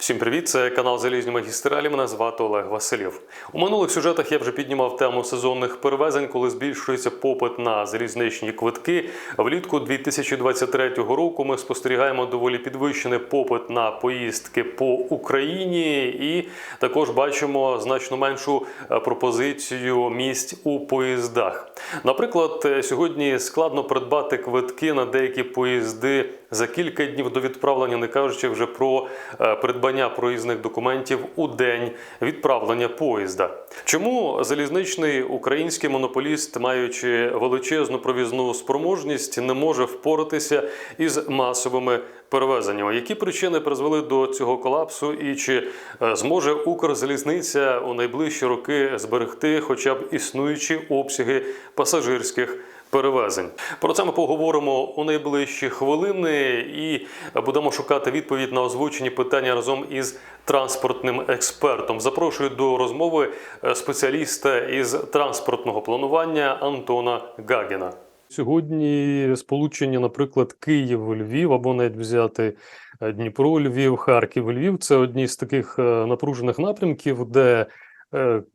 Всім привіт! Це канал Залізні магістралі. Мене звати Олег Василів. У минулих сюжетах я вже піднімав тему сезонних перевезень, коли збільшується попит на залізничні квитки. Влітку 2023 року ми спостерігаємо доволі підвищений попит на поїздки по Україні, і також бачимо значно меншу е, пропозицію місць у поїздах. Наприклад, е, сьогодні складно придбати квитки на деякі поїзди за кілька днів до відправлення, не кажучи вже про е, придбання проїзних документів у день відправлення поїзда. Чому залізничний український монополіст, маючи величезну провізну спроможність, не може впоратися із масовими перевезеннями? Які причини призвели до цього колапсу, і чи е, зможе Укрзалізниця у найближчі роки зберегти хоча б існуючі обсяги пасажирських? Перевезень. Про це ми поговоримо у найближчі хвилини і будемо шукати відповідь на озвучені питання разом із транспортним експертом. Запрошую до розмови е, спеціаліста із транспортного планування Антона Гагіна. Сьогодні сполучення, наприклад, Київ-Львів або навіть взяти е, Дніпро, Львів, Харків, Львів це одні з таких е, напружених напрямків, де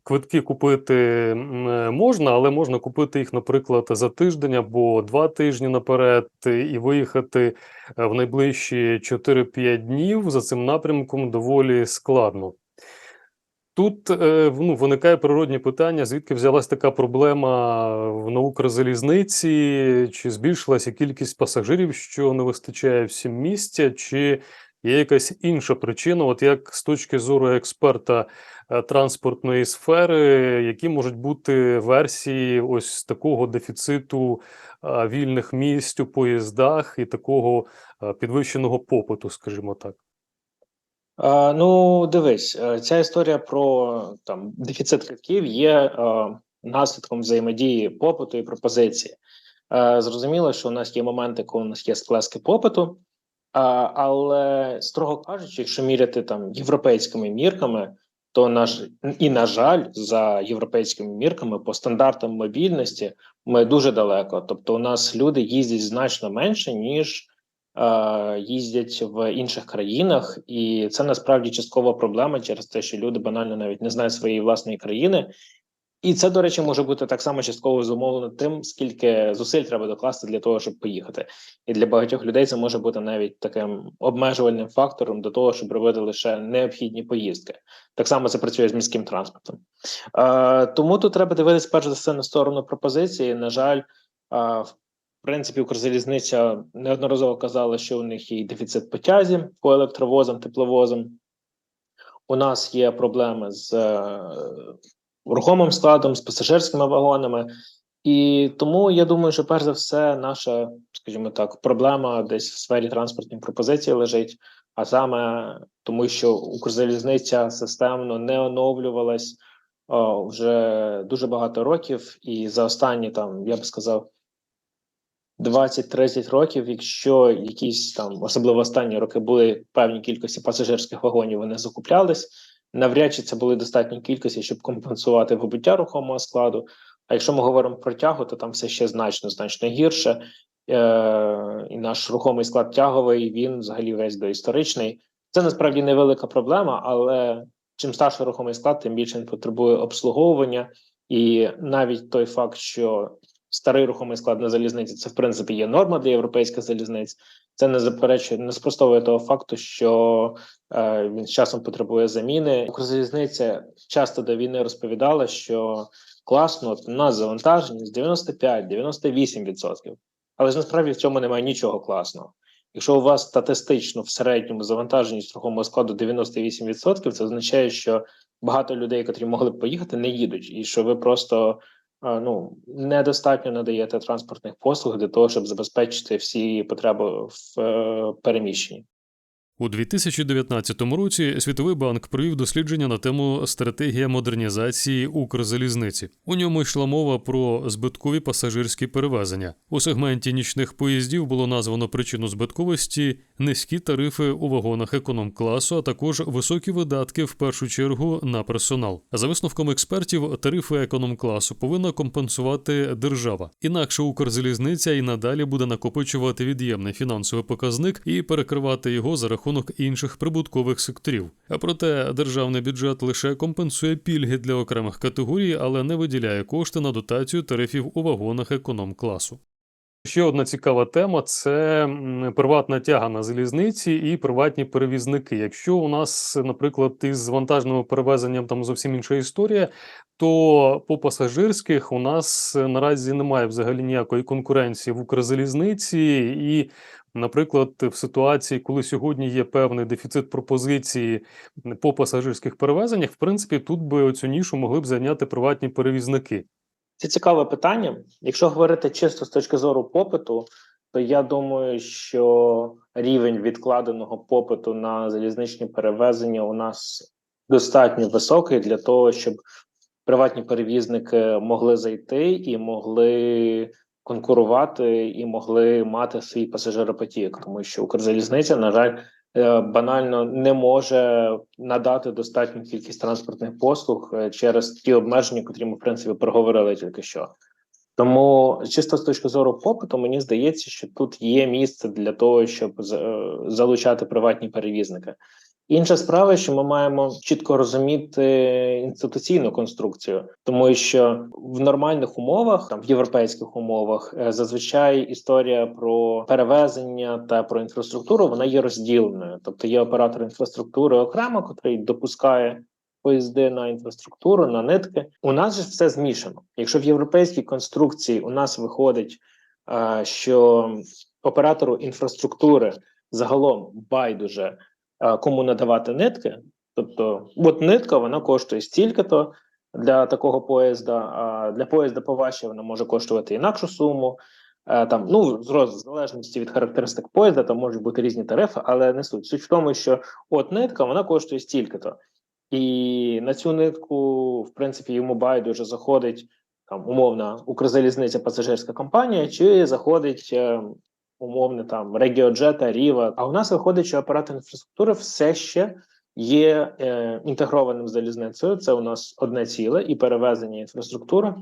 Квитки купити е, можна, але можна купити їх, наприклад, за тиждень або два тижні наперед, і виїхати е, в найближчі 4-5 днів. За цим напрямком доволі складно. Тут е, ну, виникає природні питання, звідки взялась така проблема на Укрзалізниці, чи збільшилася кількість пасажирів, що не вистачає всім місця, чи є якась інша причина, от як з точки зору експерта е, транспортної сфери, які можуть бути версії ось такого дефіциту е, вільних місць у поїздах і такого е, підвищеного попиту, скажімо так. Ну, дивись, ця історія про там дефіцит квитків є наслідком взаємодії попиту і пропозиції. Зрозуміло, що у нас є моменти, коли у нас є сплески попиту, але строго кажучи, якщо міряти там європейськими мірками, то на ж і на жаль, за європейськими мірками по стандартам мобільності ми дуже далеко. Тобто, у нас люди їздять значно менше ніж е, їздять в інших країнах, і це насправді часткова проблема через те, що люди банально навіть не знають своєї власної країни. І це, до речі, може бути так само частково зумовлено тим, скільки зусиль треба докласти для того, щоб поїхати. І для багатьох людей це може бути навіть таким обмежувальним фактором до того, щоб робити лише необхідні поїздки. Так само це працює з міським транспортом. Е, тому тут треба дивитися перш за все на сторону пропозиції. На жаль, е, в принципі, Укрзалізниця неодноразово казала, що у них є дефіцит потязі по електровозам, тепловозам. У нас є проблеми з е, рухомим складом, з пасажирськими вагонами. І тому я думаю, що перш за все, наша, скажімо так, проблема десь в сфері транспортної пропозиції лежить, а саме тому, що Укрзалізниця системно не оновлювалась о, вже дуже багато років, і за останні там, я би сказав, 20-30 років, якщо якісь там, особливо останні роки, були певні кількості пасажирських вагонів, вони закуплялись. Навряд чи це були достатні кількості, щоб компенсувати вибуття рухомого складу. А якщо ми говоримо про тягу, то там все ще значно значно гірше. Е, І наш рухомий склад тяговий він взагалі весь доісторичний. Це насправді невелика проблема, але чим старший рухомий склад, тим більше він потребує обслуговування. І навіть той факт, що старий рухомий склад на залізниці це в принципі є норма для європейських залізниць. Це не заперечує, не спростовує того факту, що е, він з часом потребує заміни. Укрзалізниця часто до війни розповідала, що класно от у нас завантаженість 95-98%. Але ж насправді в цьому немає нічого класного. Якщо у вас статистично в середньому завантаженість рухомого складу 98%, це означає, що багато людей, котрі могли б поїхати, не їдуть, і що ви просто ну недостатньо надаєте транспортних послуг для того, щоб забезпечити всі потреби в е, переміщенні. У 2019 році Світовий банк провів дослідження на тему стратегія модернізації Укрзалізниці. У ньому йшла мова про збиткові пасажирські перевезення. У сегменті нічних поїздів було названо причину збитковості низькі тарифи у вагонах економ-класу, а також високі видатки в першу чергу на персонал. За висновком експертів, тарифи економ-класу повинна компенсувати держава. Інакше Укрзалізниця і надалі буде накопичувати від'ємний фінансовий показник і перекривати його за рахунок рахунок інших прибуткових секторів. А проте державний бюджет лише компенсує пільги для окремих категорій, але не виділяє кошти на дотацію тарифів у вагонах економ-класу. Ще одна цікава тема це приватна тяга на залізниці і приватні перевізники. Якщо у нас, наприклад, із вантажними перевезенням там зовсім інша історія, то по пасажирських у нас наразі немає взагалі ніякої конкуренції в Укрзалізниці, і, наприклад, в ситуації, коли сьогодні є певний дефіцит пропозиції по пасажирських перевезеннях, в принципі, тут би оцю нішу могли б зайняти приватні перевізники. Це цікаве питання. Якщо говорити чисто з точки зору попиту, то я думаю, що рівень відкладеного попиту на залізничні перевезення у нас достатньо високий для того, щоб приватні перевізники могли зайти і могли конкурувати, і могли мати свій пасажиропотік, тому що Укрзалізниця, на жаль, е, банально не може надати достатню кількість транспортних послуг е, через ті обмеження, котрі ми в принципі проговорили тільки що. Тому чисто з точки зору попиту, мені здається, що тут є місце для того, щоб е, залучати приватні перевізники. Інша справа, що ми маємо чітко розуміти інституційну конструкцію, тому що в нормальних умовах, там в європейських умовах, е, зазвичай історія про перевезення та про інфраструктуру вона є розділеною. Тобто є оператор інфраструктури окремо, котрий допускає поїзди на інфраструктуру, на нитки. У нас же все змішано. Якщо в європейській конструкції у нас виходить, е, що оператору інфраструктури загалом байдуже кому надавати нитки, тобто, от нитка вона коштує стільки-то для такого поїзда, а для поїзда поважче вона може коштувати інакшу суму. Е, Там ну в залежності від характеристик поїзда, там можуть бути різні тарифи, але не суть. Суть в тому, що от нитка вона коштує стільки-то. І на цю нитку, в принципі, йому байдуже заходить там умовна Укрзалізниця пасажирська компанія, чи заходить е, умовне там Регіоджета, Ріва. А у нас виходить, що оператор інфраструктури все ще є е, інтегрованим з залізницею. Це у нас одне ціле і перевезення інфраструктури.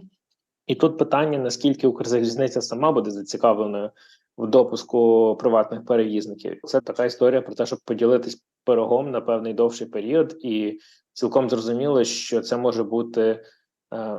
І тут питання: наскільки Укрзалізниця сама буде зацікавленою в допуску приватних перевізників. Це така історія про те, щоб поділитись пирогом на певний довший період, і цілком зрозуміло, що це може бути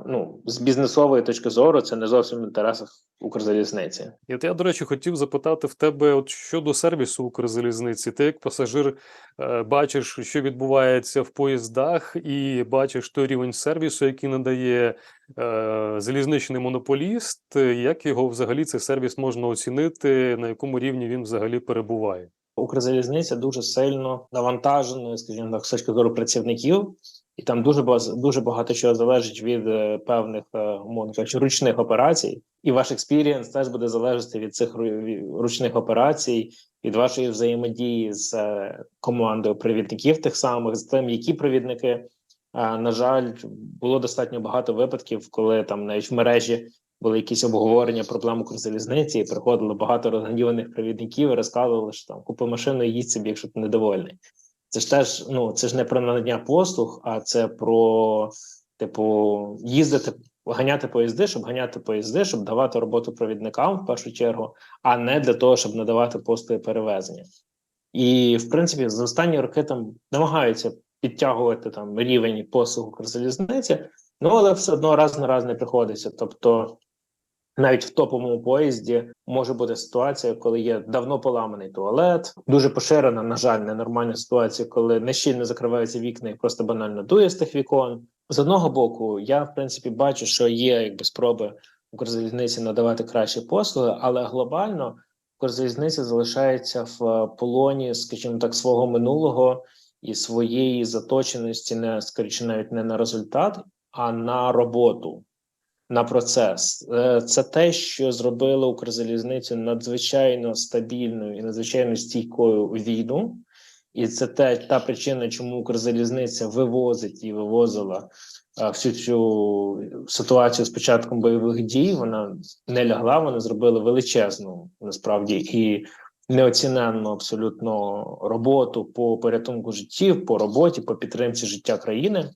ну з бізнесової точки зору, це не зовсім в інтересах Укрзалізниці. І от я, до речі, хотів запитати в тебе от щодо сервісу Укрзалізниці. Ти як пасажир е, бачиш, що відбувається в поїздах, і бачиш той рівень сервісу, який надає е, залізничний монополіст. Як його взагалі цей сервіс можна оцінити, на якому рівні він взагалі перебуває? Укрзалізниця дуже сильно навантажена, скажімо так, з точки зору працівників, і там дуже баз- дуже багато чого залежить від е, певних е, умовно кажучи, ручних операцій. І ваш експірієнс теж буде залежати від цих ручних операцій, від вашої взаємодії з е, командою провідників тих самих, з тим, які провідники. Е, На жаль, було достатньо багато випадків, коли там навіть в мережі були якісь обговорення проблем Укрзалізниці, і приходило багато розгніваних провідників і розказували, що там купи машину і їдь собі, якщо ти недовольний. Це ж теж ну це ж не про надання послуг, а це про типу їздити, ганяти поїзди, щоб ганяти поїзди, щоб давати роботу провідникам в першу чергу, а не для того, щоб надавати послуги перевезення. І в принципі, за останні роки там намагаються підтягувати там рівень послуг Укрзалізниці, ну але все одно раз на раз не приходиться. Тобто, навіть в топовому поїзді може бути ситуація, коли є давно поламаний туалет, дуже поширена, на жаль, ненормальна ситуація, коли нещільно закриваються вікна і просто банально дує з тих вікон. З одного боку, я в принципі бачу, що є якби спроби Укрзалізниці надавати кращі послуги, але глобально Укрзалізниця залишається в е, полоні, скажімо так, свого минулого і своєї заточеності, не скоріше навіть не на результат, а на роботу, на процес. Е, Це те, що зробило Укрзалізницю надзвичайно стабільною і надзвичайно стійкою війну. І це те, та причина, чому Укрзалізниця вивозить і вивозила е, всю цю ситуацію з початком бойових дій. Вона не лягла, вони зробили величезну насправді і неоціненну абсолютно роботу по порятунку життів, по роботі, по підтримці життя країни.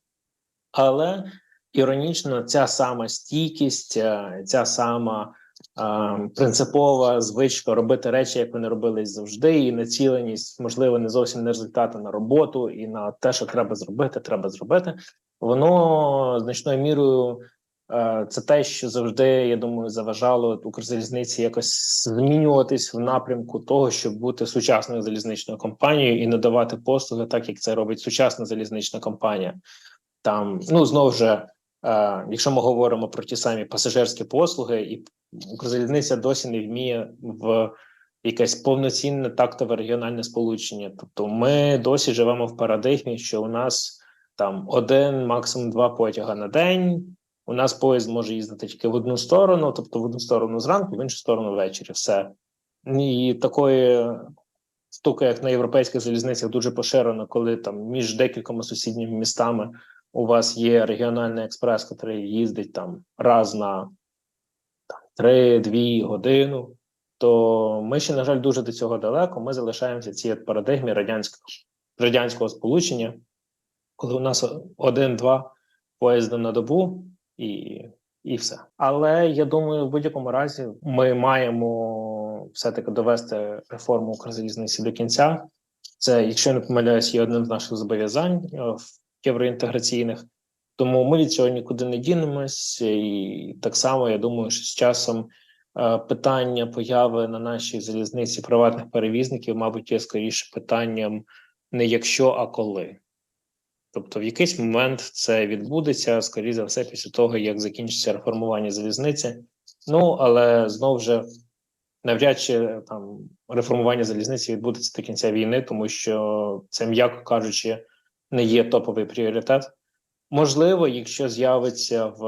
Але іронічно, ця сама стійкість, е, ця сама е, принципова звичка робити речі, як вони робились завжди, і націленість, можливо, не зовсім на результати на роботу і на те, що треба зробити, треба зробити. Воно значною мірою е, це те, що завжди, я думаю, заважало Укрзалізниці якось змінюватись в напрямку того, щоб бути сучасною залізничною компанією і надавати послуги, так як це робить сучасна залізнична компанія. Там ну знову ж, якщо ми говоримо про ті самі пасажирські послуги, і Укрзалізниця досі не вміє в якесь повноцінне тактове регіональне сполучення. Тобто, ми досі живемо в парадигмі, що у нас там один, максимум два потяга на день. У нас поїзд може їздити тільки в одну сторону, тобто в одну сторону зранку, в іншу сторону ввечері. Все і такої штуки, як на європейських залізницях, дуже поширено, коли там між декількома сусідніми містами у вас є регіональний експрес, який їздить там раз на там, 3-2 годину. То ми ще, на жаль, дуже до цього далеко. Ми залишаємося цій парадигмі радянського радянського сполучення, коли у нас один-два поїзди на добу і, і все. Але я думаю, в будь-якому разі ми маємо все-таки довести реформу Укрзалізниці до кінця. Це, якщо не помиляюсь, є одним з наших зобов'язань е, в євроінтеграційних. Тому ми від цього нікуди не дінемось, і так само я думаю, що з часом е, питання появи на нашій залізниці приватних перевізників, мабуть, є скоріше питанням не якщо, а коли. Тобто, в якийсь момент це відбудеться, скоріше за все, після того, як закінчиться реформування залізниці. Ну, але знову ж навряд чи там реформування залізниці відбудеться до кінця війни, тому що це, м'яко кажучи, не є топовий пріоритет. Можливо, якщо з'явиться в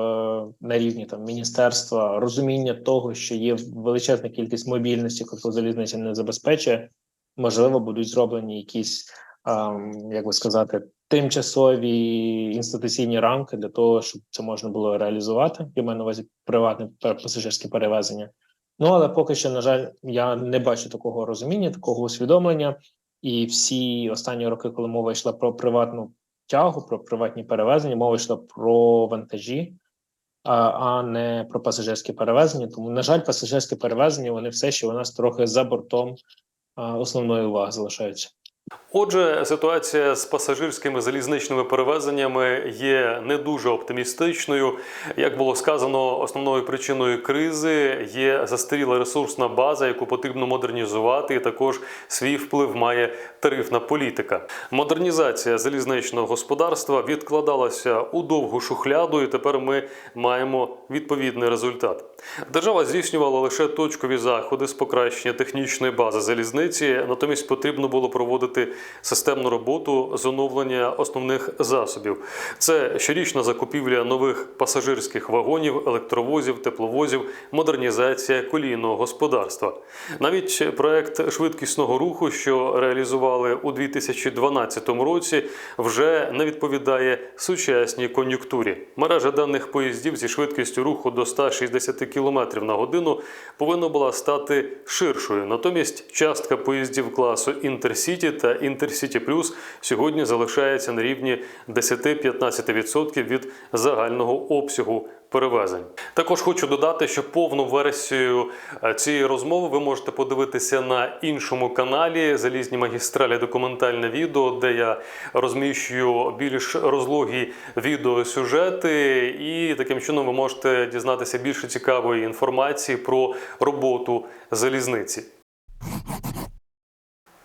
на рівні там міністерства розуміння того, що є величезна кількість мобільності, яку залізниця не забезпечує, можливо, будуть зроблені якісь, ем, як би сказати, тимчасові інституційні рамки для того, щоб це можна було реалізувати. Я маю на увазі приватне пасажирське перевезення. Ну але поки що, на жаль, я не бачу такого розуміння, такого усвідомлення. І всі останні роки, коли мова йшла про приватну тягу, про приватні перевезення, мова йшла про вантажі, а, а не про пасажирські перевезення. Тому, на жаль, пасажирські перевезення вони все ще у нас трохи за бортом а, основної уваги залишаються. Отже, ситуація з пасажирськими залізничними перевезеннями є не дуже оптимістичною. Як було сказано, основною причиною кризи є застаріла ресурсна база, яку потрібно модернізувати. І також свій вплив має тарифна політика. Модернізація залізничного господарства відкладалася у довгу шухляду, і тепер ми маємо відповідний результат. Держава здійснювала лише точкові заходи з покращення технічної бази залізниці, натомість потрібно було проводити системну роботу з оновлення основних засобів. Це щорічна закупівля нових пасажирських вагонів, електровозів, тепловозів, модернізація колійного господарства. Навіть проект швидкісного руху, що реалізували у 2012 році, вже не відповідає сучасній кон'юнктурі. Мережа даних поїздів зі швидкістю руху до 160 км на годину повинна була стати ширшою. Натомість частка поїздів класу Інтерсіті та Інтерсіті Плюс сьогодні залишається на рівні 10-15% від загального обсягу перевезень. Також хочу додати, що повну версію е, цієї розмови ви можете подивитися на іншому каналі Залізні магістралі документальне відео, де я розміщую більш розлогі відеосюжети, і таким чином ви можете дізнатися більше цікавої інформації про роботу залізниці.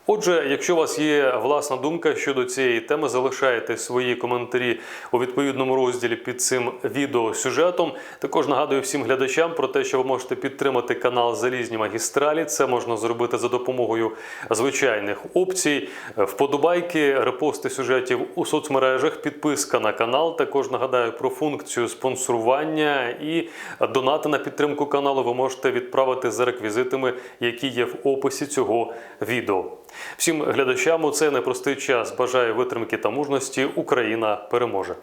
Отже, якщо у вас є власна думка щодо цієї теми, залишайте свої коментарі у відповідному розділі під цим відеосюжетом. Також нагадую всім глядачам про те, що ви можете підтримати канал Залізні магістралі. Це можна зробити за допомогою звичайних опцій, вподобайки, репости сюжетів у соцмережах, підписка на канал. Також нагадаю про функцію спонсорування і донати на підтримку каналу ви можете відправити за реквізитами, які є в описі цього відео. Всім глядачам у цей непростий час бажаю витримки та мужності. Україна переможе.